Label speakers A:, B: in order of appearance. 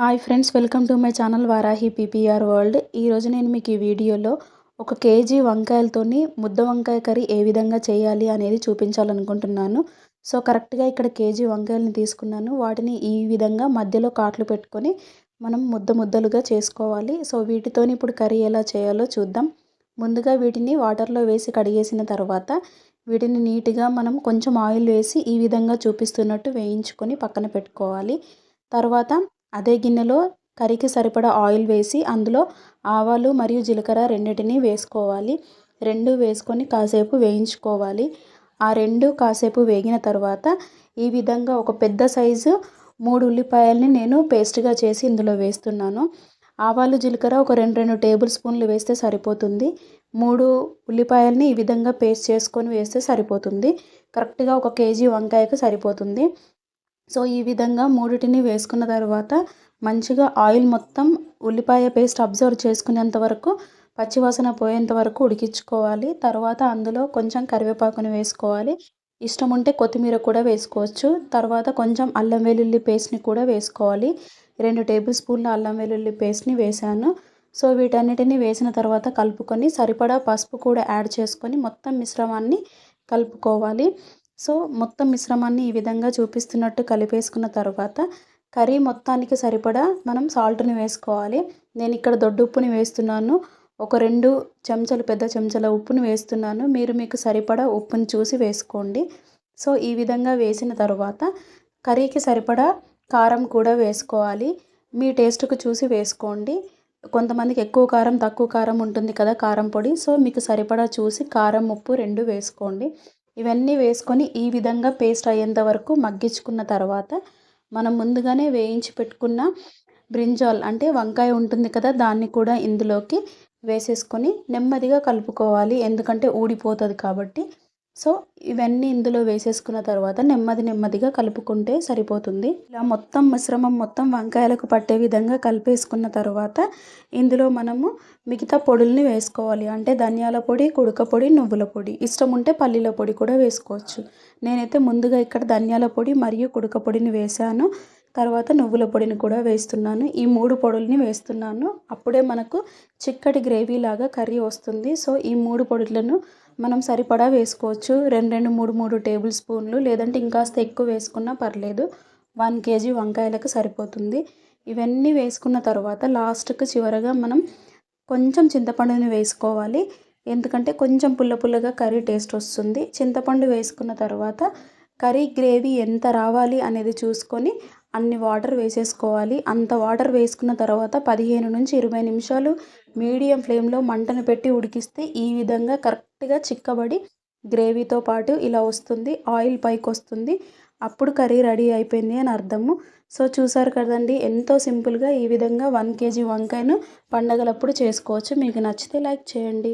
A: Hi friends welcome to my channel Varahi PPR world. ఈరోజు నేను మీకు ఈ వీడియోలో ఒక కేజీ వంకాయలతోని ముద్ద వంకాయ కర్రీ ఏ విధంగా చేయాలి అనేది చూపించాలనుకుంటున్నాను. సో కరెక్ట్గా ఇక్కడ కేజీ వంకాయలని తీసుకున్నాను. వాటిని ఈ విధంగా మధ్యలో కాట్లు పెట్టుకొని మనం ముద్ద ముద్దలుగా చేసుకోవాలి. సో వీటితోని ఇప్పుడు కర్రీ ఎలా చేయాలో చూద్దాం. ముందుగా వీటిని వాటర్లో వేసి కడిగేసిన తర్వాత వీటిని నీట్గా మనం కొంచెం ఆయిల్ వేసి ఈ విధంగా చూపిస్తున్నట్టు వేయించుకొని పక్కన పెట్టుకోవాలి. తర్వాత అదే గిన్నెలో కర్రీకి సరిపడా ఆయిల్ వేసి అందులో ఆవాలు మరియు జీలకర్ర రెండింటిని వేసుకోవాలి. రెండు వేసుకొని కాసేపు వేయించుకోవాలి. ఆ రెండు కాసేపు వేగిన తర్వాత ఈ విధంగా ఒక పెద్ద సైజు మూడు ఉల్లిపాయల్ని నేను పేస్ట్గా చేసి ఇందులో వేస్తున్నాను. ఆవాలు జీలకర్ర ఒక రెండు రెండు టేబుల్ స్పూన్లు వేస్తే సరిపోతుంది. మూడు ఉల్లిపాయల్ని ఈ విధంగా పేస్ట్ చేసుకొని వేస్తే సరిపోతుంది. కరెక్ట్గా ఒక కేజీ వంకాయకు సరిపోతుంది. సో ఈ విధంగా మూడిటిని వేసుకున్న తర్వాత మంచిగా ఆయిల్ మొత్తం ఉల్లిపాయ పేస్ట్ అబ్జర్వ్ చేసుకునేంత వరకు పచ్చివాసన పోయేంత వరకు ఉడికించుకోవాలి. తర్వాత అందులో కొంచెం కరివేపాకుని వేసుకోవాలి. ఇష్టం ఉంటే కొత్తిమీర కూడా వేసుకోవచ్చు. తర్వాత కొంచెం అల్లం వెల్లుల్లి పేస్ట్ని కూడా వేసుకోవాలి. రెండు టేబుల్ స్పూన్ల అల్లం వెల్లుల్లి పేస్ట్ని వేసాను సో వీటన్నిటిని వేసిన తర్వాత కలుపుకొని సరిపడా పసుపు కూడా యాడ్ చేసుకొని మొత్తం మిశ్రమాన్ని కలుపుకోవాలి. సో మొత్తం మిశ్రమాన్ని ఈ విధంగా చూపిస్తున్నట్టు కలిపేసుకున్న తర్వాత కర్రీ మొత్తానికి సరిపడా మనం సాల్ట్ని వేసుకోవాలి. నేను ఇక్కడ దొడ్డు ఉప్పుని వేస్తున్నాను. ఒక రెండు చెంచాలు పెద్ద చెంచాల ఉప్పుని వేస్తున్నాను. మీరు మీకు సరిపడా ఉప్పుని చూసి వేసుకోండి. సో ఈ విధంగా వేసిన తర్వాత కర్రీకి సరిపడా కారం కూడా వేసుకోవాలి. మీ టేస్ట్కు చూసి వేసుకోండి. కొంతమందికి ఎక్కువ కారం తక్కువ కారం ఉంటుంది కదా కారం పొడి. సో మీకు సరిపడా చూసి కారం ఉప్పు రెండు వేసుకోండి. ఇవన్నీ వేసుకొని ఈ విధంగా పేస్ట్ అయ్యేంత వరకు మగ్గించుకున్న తర్వాత మనం ముందుగానే వేయించి పెట్టుకున్న బ్రింజాల్ అంటే వంకాయ ఉంటుంది కదా దాన్ని కూడా ఇందులోకి వేసేసుకొని నెమ్మదిగా కలుపుకోవాలి. ఎందుకంటే ఊడిపోతుంది కాబట్టి సో ఇవన్నీ ఇందులో వేసేసుకున్న తర్వాత నెమ్మది నెమ్మదిగా కలుపుకుంటే సరిపోతుంది. ఇలా మొత్తం మిశ్రమం మొత్తం వంకాయలకు పట్టే విధంగా కలిపేసుకున్న తర్వాత ఇందులో మనము మిగతా పొడుల్ని వేసుకోవాలి. అంటే ధనియాల పొడి కుడక పొడి నువ్వుల పొడి. ఇష్టం ఉంటే పల్లీల పొడి కూడా వేసుకోవచ్చు. నేనైతే ముందుగా ఇక్కడ ధనియాల పొడి మరియు కుడక పొడిని వేసాను. తర్వాత నువ్వుల పొడిని కూడా వేస్తున్నాను. ఈ మూడు పొడుల్ని వేస్తున్నాను. అప్పుడే మనకు చిక్కటి గ్రేవీ లాగా కర్రీ వస్తుంది. సో ఈ మూడు పొడులను మనం సరిపడా వేసుకోవచ్చు. రెండు రెండు మూడు మూడు టేబుల్ స్పూన్లు లేదంటే ఇంకాస్త ఎక్కువ వేసుకున్నా పర్లేదు. వన్ కేజీ వంకాయలకు సరిపోతుంది. ఇవన్నీ వేసుకున్న తర్వాత లాస్ట్కి చివరగా మనం కొంచెం చింతపండుని వేసుకోవాలి. ఎందుకంటే కొంచెం పుల్ల పుల్లగా కర్రీ టేస్ట్ వస్తుంది. చింతపండు వేసుకున్న తర్వాత కర్రీ గ్రేవీ ఎంత రావాలి అనేది చూసుకొని అన్ని వాటర్ వేసేసుకోవాలి. అంత వాటర్ వేసుకున్న తర్వాత పదిహేను నుంచి ఇరవై నిమిషాలు మీడియం ఫ్లేమ్లో మంటను పెట్టి ఉడికిస్తే ఈ విధంగా కరెక్ట్ కరెక్ట్గా చిక్కబడి గ్రేవీతో పాటు ఇలా వస్తుంది ఆయిల్ పైకి వస్తుంది. అప్పుడు కర్రీ రెడీ అయిపోయింది అని అర్థము. సో చూసారు కదండి ఎంతో సింపుల్గా ఈ విధంగా వన్ కేజీ వంకాయను పండగలప్పుడు చేసుకోవచ్చు. మీకు నచ్చితే లైక్ చేయండి.